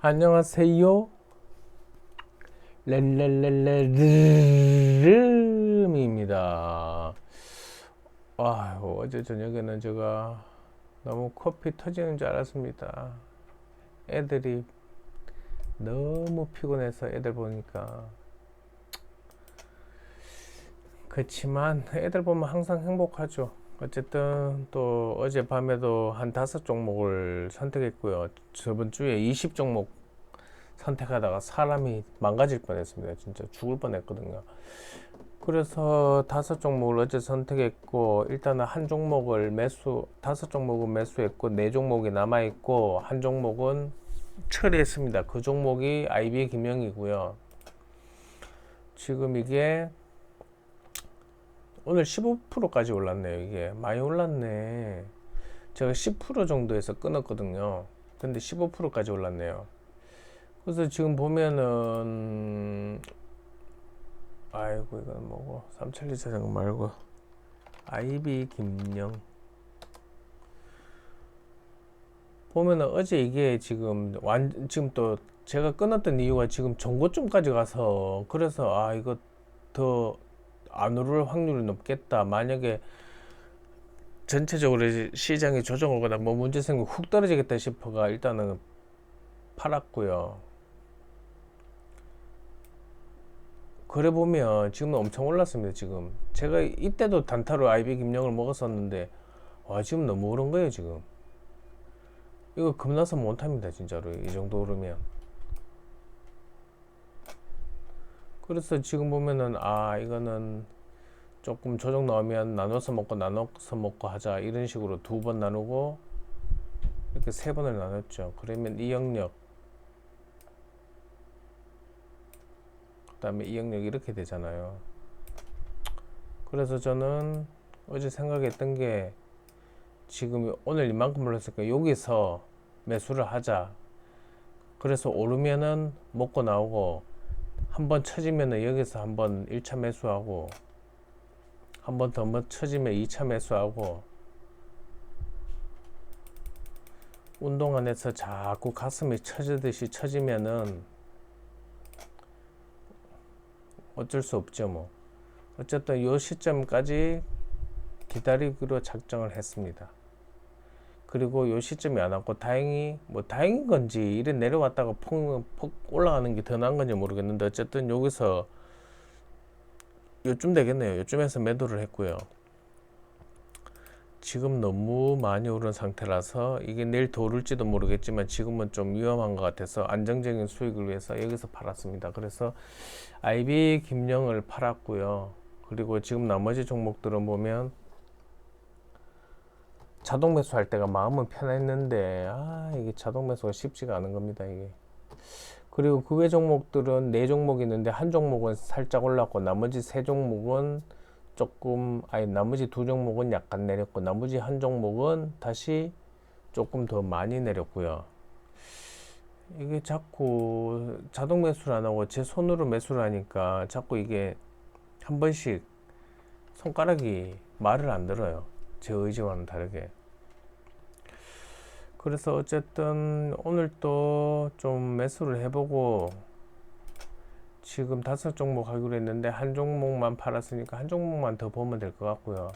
안녕하세요. 렐렐렐렐름입니다. 아유, 어제 저녁에는 제가 너무 코피 터지는 줄 알았습니다. 애들이 너무 피곤해서 애들 보니까. 그렇지만 애들 보면 항상 행복하죠. 어쨌든 또 어젯밤에도 한 다섯 종목을 선택했고요. 저번 주에 20 종목 선택하다가 사람이 망가질 뻔했습니다. 진짜 죽을 뻔했거든요. 그래서 다섯 종목을 어제 선택했고 일단은 한 종목을 매수 다섯 종목은 매수했고 네 종목이 남아 있고 한 종목은 처리했습니다. 그 종목이 IB 김영이고요. 지금 이게 오늘 15%까지 올랐네요. 이게 많이 올랐네. 제가 10% 정도에서 끊었거든요. 근데 15%까지 올랐네요. 그래서 지금 보면은 아이고 이건 뭐고 삼천리 자전거 말고 아이비 김영 보면은 어제 이게 지금 완 지금 또 제가 끊었던 이유가 지금 정고점까지 가서 그래서 아 이거 더 안 오를 확률이 높겠다 만약에 전체적으로 시장이 조정하거나 뭐 문제 생기고 훅 떨어지겠다 싶어가 일단은 팔았고요. 그래 보면 지금은 엄청 올랐습니다. 지금 제가 이때도 단타로 아이비 김영을 먹었었는데 와 지금 너무 오른 거예요 지금. 이거 겁나서 못합니다 진짜로 이 정도 오르면. 그래서 지금 보면은 아 이거는 조금 조정 나오면 나눠서 먹고 나눠서 먹고 하자 이런 식으로 두 번 나누고 이렇게 세 번을 나눴죠. 그러면 이 영역 그 다음에 이 영역 이렇게 되잖아요. 그래서 저는 어제 생각했던 게 지금 오늘 이만큼 올랐으니까 여기서 매수를 하자. 그래서 오르면은 먹고 나오고 한번 쳐지면은 여기서 한번 1차 매수하고 한 번 더 쳐지면 2차 매수하고 운동 안에서 자꾸 가슴이 쳐지듯이 쳐지면은 어쩔 수 없죠 뭐. 어쨌든 요 시점까지 기다리기로 작정을 했습니다 그리고 요 시점이 안 왔고 다행히 뭐 다행인 건지 이래 내려왔다가 폭, 폭 올라가는 게 더 나은 건지 모르겠는데 어쨌든 여기서 요쯤 되겠네요. 요쯤에서 매도를 했고요. 지금 너무 많이 오른 상태라서 이게 내일 더 오를지도 모르겠지만 지금은 좀 위험한 것 같아서 안정적인 수익을 위해서 여기서 팔았습니다. 그래서 IB 김영을 팔았고요. 그리고 지금 나머지 종목들은 보면 자동 매수할 때가 마음은 편했는데 아 이게 자동 매수가 쉽지가 않은 겁니다 이게. 그리고 그 외 종목들은 네 종목 있는데 한 종목은 살짝 올랐고 나머지 세 종목은 조금 아니 나머지 두 종목은 약간 내렸고 나머지 한 종목은 다시 조금 더 많이 내렸고요. 이게 자꾸 자동 매수를 안 하고 제 손으로 매수를 하니까 자꾸 이게 한 번씩 손가락이 말을 안 들어요. 제 의지와는 다르게 그래서 어쨌든 오늘 또 좀 매수를 해보고 지금 다섯 종목 하기로 했는데 한 종목만 팔았으니까 한 종목만 더 보면 될 것 같고요.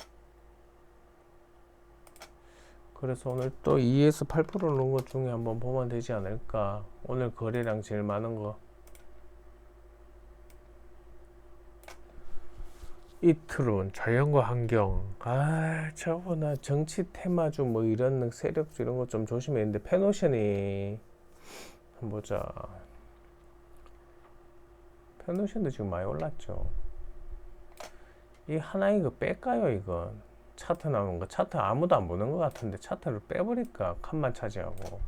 그래서 오늘 또 2에서 8% 오른 것 중에 한번 보면 되지 않을까. 오늘 거래량 제일 많은 거 이트론, 자연과 환경. 아, 저거 나 정치 테마주 뭐 이런 세력주 이런 거 좀 조심해야 되는데 페노션이 한번 보자. 페노션도 지금 많이 올랐죠. 이 하나 이거 뺄까요, 이건? 차트 나오는 거. 차트 아무도 안 보는 것 같은데 차트를 빼버릴까? 칸만 차지하고.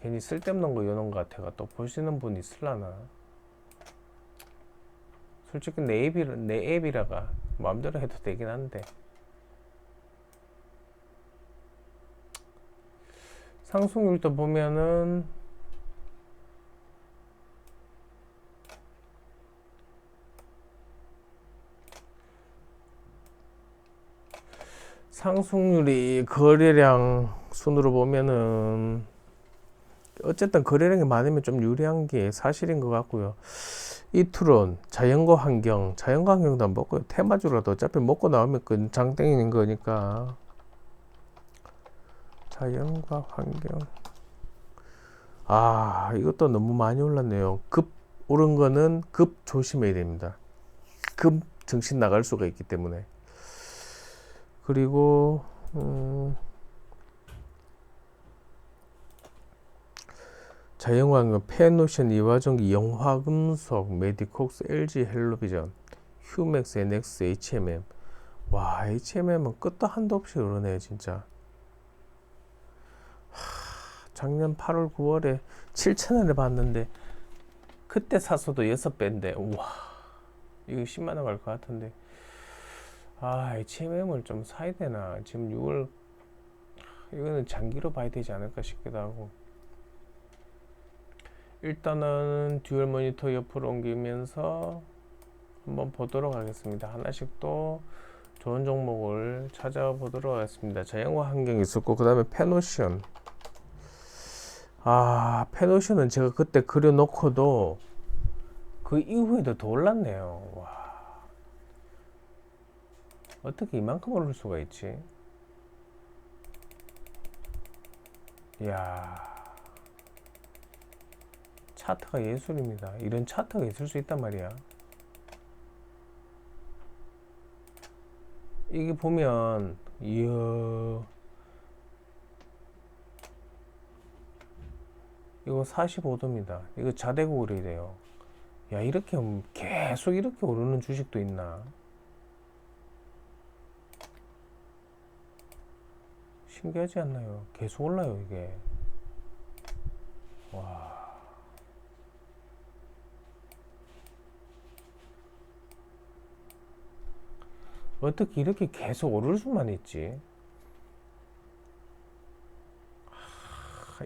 괜히 쓸데없는 거 여는 것 같아가 또 보시는 분 있을라나? 솔직히 내 앱이라, 내 앱이라가 마음대로 해도 되긴 한데 상승률도 보면은 상승률이 거래량 순으로 보면은 어쨌든 거래량이 많으면 좀 유리한 게 사실인 것 같고요. 이투론 자연과 환경, 자연과 환경도 안 먹고요. 테마주라도 어차피 먹고 나오면 그 장 땡이는 거니까. 자연과 환경. 아, 이것도 너무 많이 올랐네요. 급 오른 거는 급 조심해야 됩니다. 급 정신 나갈 수가 있기 때문에. 그리고 음, 자연환경, 페노션, 이화전기, 영화금속, 메디콕스, LG 헬로비전, 휴맥스, NX, HMM. 와, HMM은 끝도 한도 없이 오르네요, 진짜. 하, 작년 8월, 9월에 7천원에 봤는데 그때 사서도 6배인데 우와 이거 10만 원 갈 것 같은데 아 HMM을 좀 사야 되나 지금 6월 이거는 장기로 봐야 되지 않을까 싶기도 하고 일단은 듀얼 모니터 옆으로 옮기면서 한번 보도록 하겠습니다 하나씩 또 좋은 종목을 찾아보도록 하겠습니다 자연과 환경이 있었고 그 다음에 페노션 아, 페노션은 제가 그때 그려놓고도 그 이후에도 더 올랐네요. 와. 어떻게 이만큼 오를 수가 있지? 이야. 차트가 예술입니다. 이런 차트가 있을 수 있단 말이야. 이게 보면, 이야. 이거 45도입니다. 이거 자대고 그래야 야, 이렇게 계속 이렇게 오르는 주식도 있나? 신기하지 않나요? 계속 올라요, 이게. 와. 어떻게 이렇게 계속 오를 수만 있지?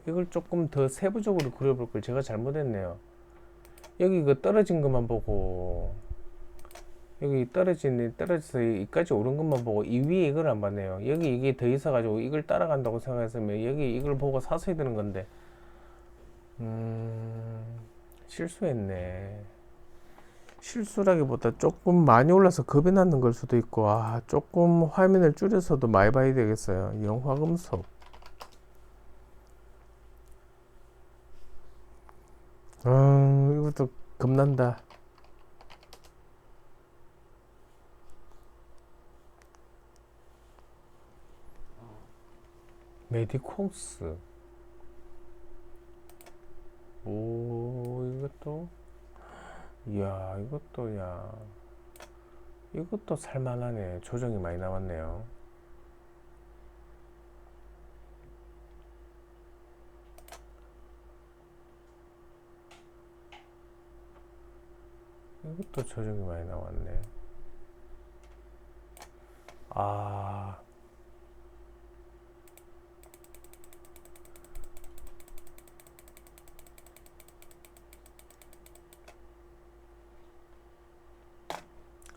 이걸 조금 더 세부적으로 그려볼 걸 제가 잘못했네요. 여기 그 떨어진 것만 보고 여기 떨어진 떨어져서 여기까지 오른 것만 보고 이 위에 이걸 안 봤네요. 여기 이게 더 있어가지고 이걸 따라간다고 생각했으면 여기 이걸 보고 샀어야 되는 건데 음 실수했네. 실수라기보다 조금 많이 올라서 겁이 나는 걸 수도 있고 아 조금 화면을 줄여서도 많이 봐야 되겠어요. 영화금속 아, 이것도 겁난다. 메디콩스. 오, 이것도. 이야, 이것도, 야. 이것도 살만하네. 조정이 많이 나왔네요. 이것도 조정이 많이 나왔네. 아.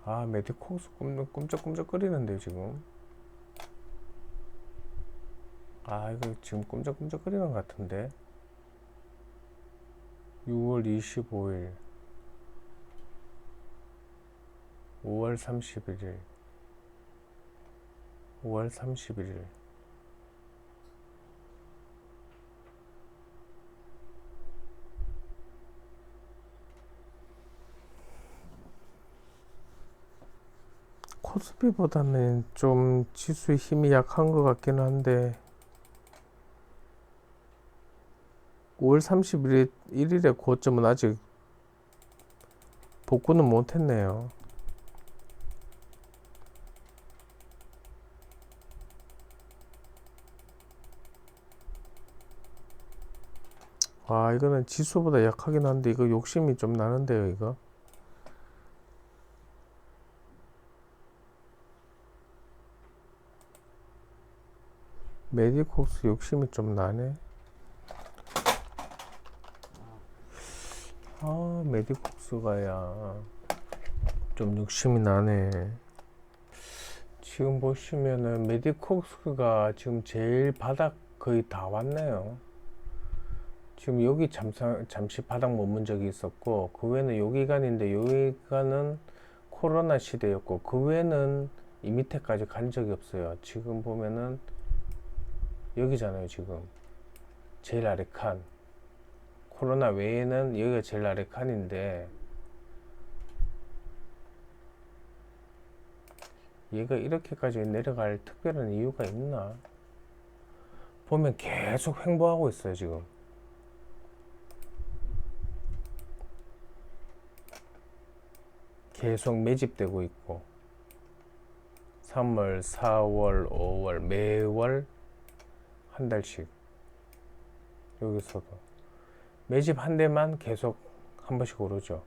아, 메디콕스 꿈쩍꿈쩍거리는데 지금. 아, 이거 지금 꿈쩍꿈쩍거리는 것 같은데. 6월 25일. 5월 31일 5월 31일 코스피보다는 좀 지수의 힘이 약한 것 같기는 한데 5월 31일 1일의 고점은 아직 복구는 못했네요. 아 이거는 지수보다 약하긴 한데 이거 욕심이 좀 나는데요 이거 메디콕스 욕심이 좀 나네 아 메디콕스가야 좀 욕심이 나네 지금 보시면은 메디콕스가 지금 제일 바닥 거의 다 왔네요. 지금 여기 잠시, 잠시 바닥 머문 적이 있었고 그 외에는 요 기간인데 요 기간은 코로나 시대였고 그 외에는 이 밑에까지 간 적이 없어요. 지금 보면은 여기잖아요. 지금 제일 아래 칸 코로나 외에는 여기가 제일 아래 칸인데 얘가 이렇게까지 내려갈 특별한 이유가 있나? 보면 계속 횡보하고 있어요, 지금. 계속 매집되고 있고 3월, 4월, 5월 매월 한 달씩 여기서도 매집 한 대만 계속 한 번씩 오르죠.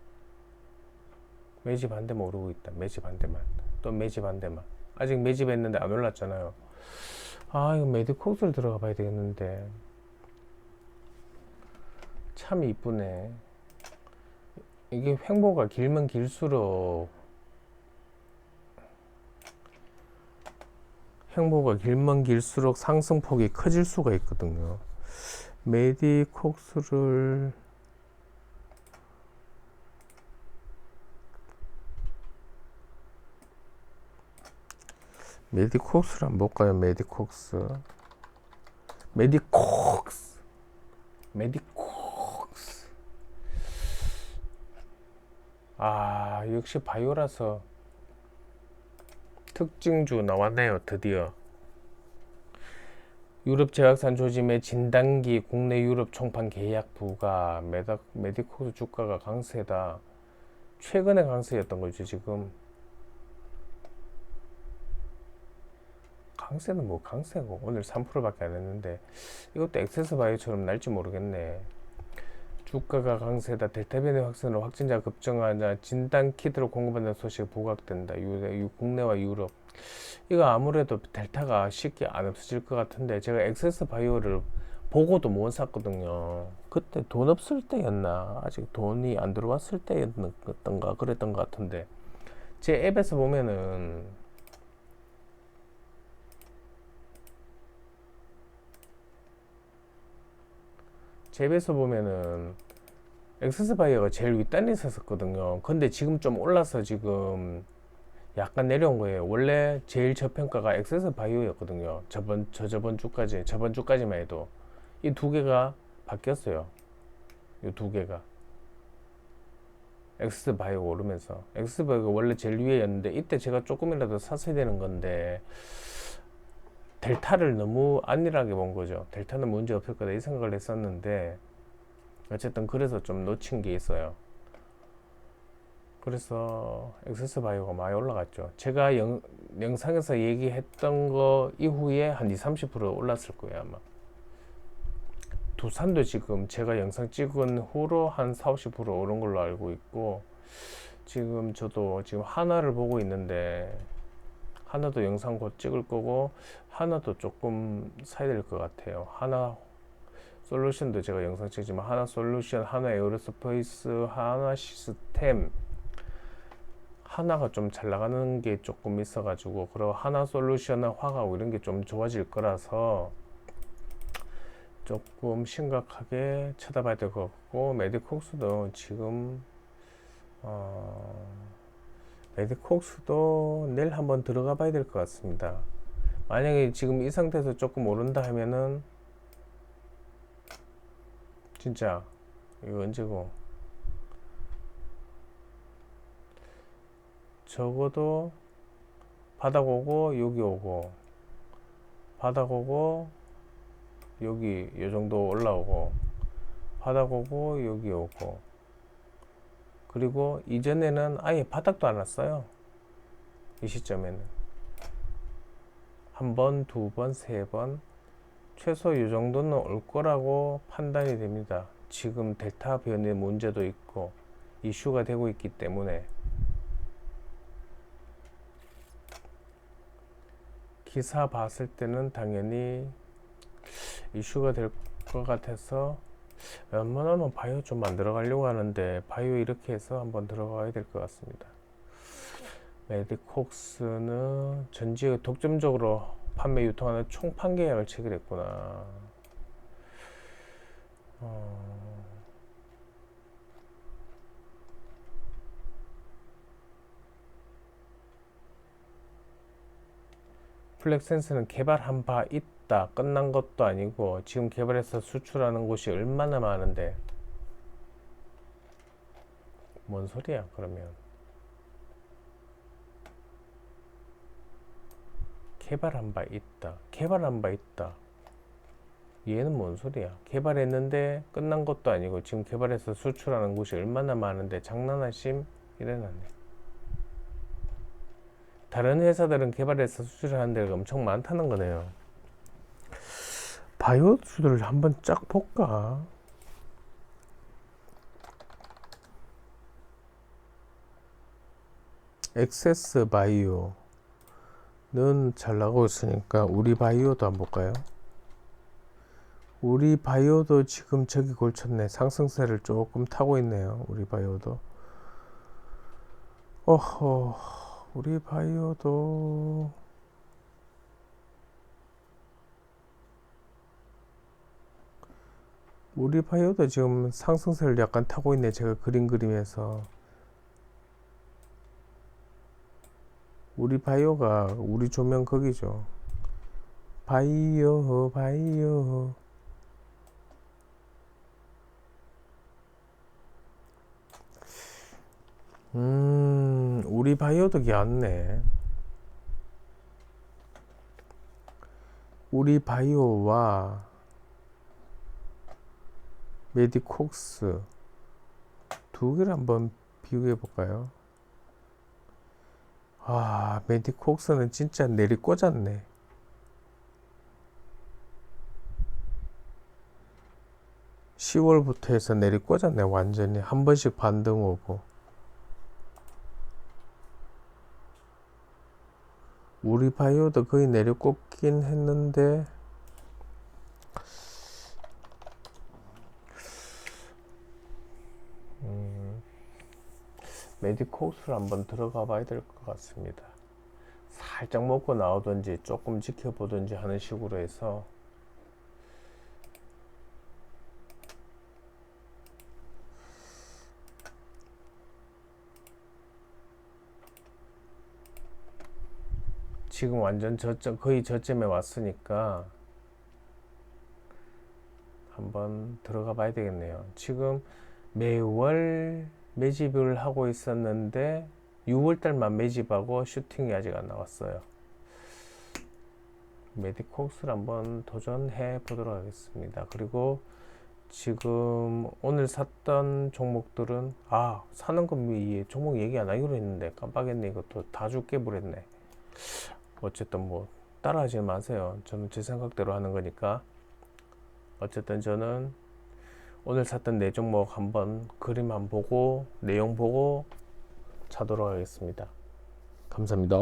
매집 한 대만 오르고 있다. 매집 한 대만. 또 매집 한 대만. 아직 매집했는데 안 올랐잖아요. 아, 이거 메디콕스를 들어가 봐야 되겠는데. 참 이쁘네. 이게 횡보가 길면 길수록 횡보가 길면 길수록 상승폭이 커질 수가 있거든요. 메디콕스를 메디콕스를 한번 볼까요? 메디콕스 메디콕스 메디콕스 아 역시 바이오라서 특징주 나왔네요 드디어. 유럽 제약산 조짐의 진단기 국내 유럽 총판 계약 부과 메다, 메디코스 주가가 강세다. 최근에 강세였던 거죠 지금. 강세는 뭐 강세고 오늘 3%밖에 안 했는데 이것도 액세스 바이오처럼 날지 모르겠네. 주가가 강세다. 델타 변이 확산으로 확진자 급증하자 진단 키트를 공급한다는 소식이 부각된다. 유, 국내와 유럽. 이거 아무래도 델타가 쉽게 안 없어질 것 같은데 제가 액세스 바이오를 보고도 못 샀거든요. 그때 돈 없을 때였나? 아직 돈이 안 들어왔을 때였던가 그랬던 것 같은데 제 앱에서 보면은 잽에서 보면은 엑세스 바이어가 제일 윗단에 있었거든요. 근데 지금 좀 올라서 지금 약간 내려온 거예요. 원래 제일 저평가가 엑세스 바이오였거든요. 저번 저 저번 주까지 저번 주까지만 해도 이 두 개가 바뀌었어요. 이 두 개가 엑세스 바이오 오르면서 엑세스 바이오가 원래 제일 위에였는데 이때 제가 조금이라도 샀어야 되는 건데 델타를 너무 안일하게 본 거죠. 델타는 문제 없을 거다 이 생각을 했었는데 어쨌든 그래서 좀 놓친 게 있어요. 그래서 엑세스 바이오가 많이 올라갔죠. 제가 영, 영상에서 얘기했던 거 이후에 한 2, 30% 올랐을 거예요, 아마. 두산도 지금 제가 영상 찍은 후로 한 4, 50% 오른 걸로 알고 있고 지금 저도 지금 하나를 보고 있는데 하나도 영상 곧 찍을 거고 하나도 조금 사야 될 것 같아요. 하나 솔루션도 제가 영상 찍지만 하나 솔루션, 하나 에어로스페이스, 하나 시스템 하나가 좀 잘 나가는 게 조금 있어가지고 그리고 하나 솔루션은 화가고 이런 게 좀 좋아질 거라서 조금 심각하게 쳐다봐야 될 것 같고 메디콕스도 지금 어 메디콕스도 내일 한번 들어가 봐야 될 것 같습니다. 만약에 지금 이 상태에서 조금 오른다 하면은 진짜 이거 언제고 적어도 바닥 오고 여기 오고 바닥 오고 여기 요 정도 올라오고 바닥 오고 여기 오고 그리고 이전에는 아예 바닥도 안 왔어요. 이 시점에는. 한 번, 두 번, 세 번. 최소 이 정도는 올 거라고 판단이 됩니다. 지금 델타 변의 문제도 있고 이슈가 되고 있기 때문에 기사 봤을 때는 당연히 이슈가 될 것 같아서 웬만하면 바이오 좀 만들어 가려고 하는데 바이오 이렇게 해서 한번 들어가야 될 것 같습니다. 메디콕스는 전 지역 독점적으로 판매 유통하는 총 판계약을 체결했구나. 어... 플렉센스는 개발한 바 있다. 끝난 것도 아니고 지금 개발해서 수출하는 곳이 얼마나 많은데. 뭔 소리야 그러면. 개발한 바 있다. 개발한 바 있다. 얘는 뭔 소리야? 개발했는데 끝난 것도 아니고 지금 개발해서 수출하는 곳이 얼마나 많은데 장난하심? 이래놨네. 다른 회사들은 개발해서 수출하는 데가 엄청 많다는 거네요. 바이오 수들을 한번 쫙 볼까? 엑세스 바이오 는잘 나가고 있으니까 우리 바이오도 한번 볼까요? 우리 바이오도 지금 저기 걸쳤네. 상승세를 조금 타고 있네요. 우리 바이오도. 어허, 우리 바이오도 우리 바이오도 지금 상승세를 약간 타고 있네. 제가 그림 그림에서. 우리 바이오가 우리 조명 거기죠. 바이오, 바이오. 음, 우리 바이오도 귀찮네. 우리 바이오와 메디콕스 두 개를 한번 비교해 볼까요? 아, 메디콕스는 진짜 내리 꽂았네. (10월부터) 해서 내리 꽂았네 완전히 한 번씩 반등 오고 우리 바이오도 거의 내려꼽긴 했는데 메디코스를 한번 들어가 봐야 될 것 같습니다. 살짝 먹고 나오든지 조금 지켜보든지 하는 식으로 해서 지금 완전 저점 거의 저점에 왔으니까 한번 들어가 봐야 되겠네요. 지금 매월 매집을 하고 있었는데 6월 달만 매집하고 슈팅이 아직 안 나왔어요. 메디콕스를 한번 도전해 보도록 하겠습니다. 그리고 지금 오늘 샀던 종목들은 아 사는 금이 종목 얘기 안 하기로 했는데 깜빡했네 이것도 다 죽게 버렸네. 어쨌든 뭐 따라하지 마세요. 저는 제 생각대로 하는 거니까. 어쨌든 저는 오늘 샀던 네 종목 한번 그림 한 보고 내용 보고 자도록 하겠습니다. 감사합니다.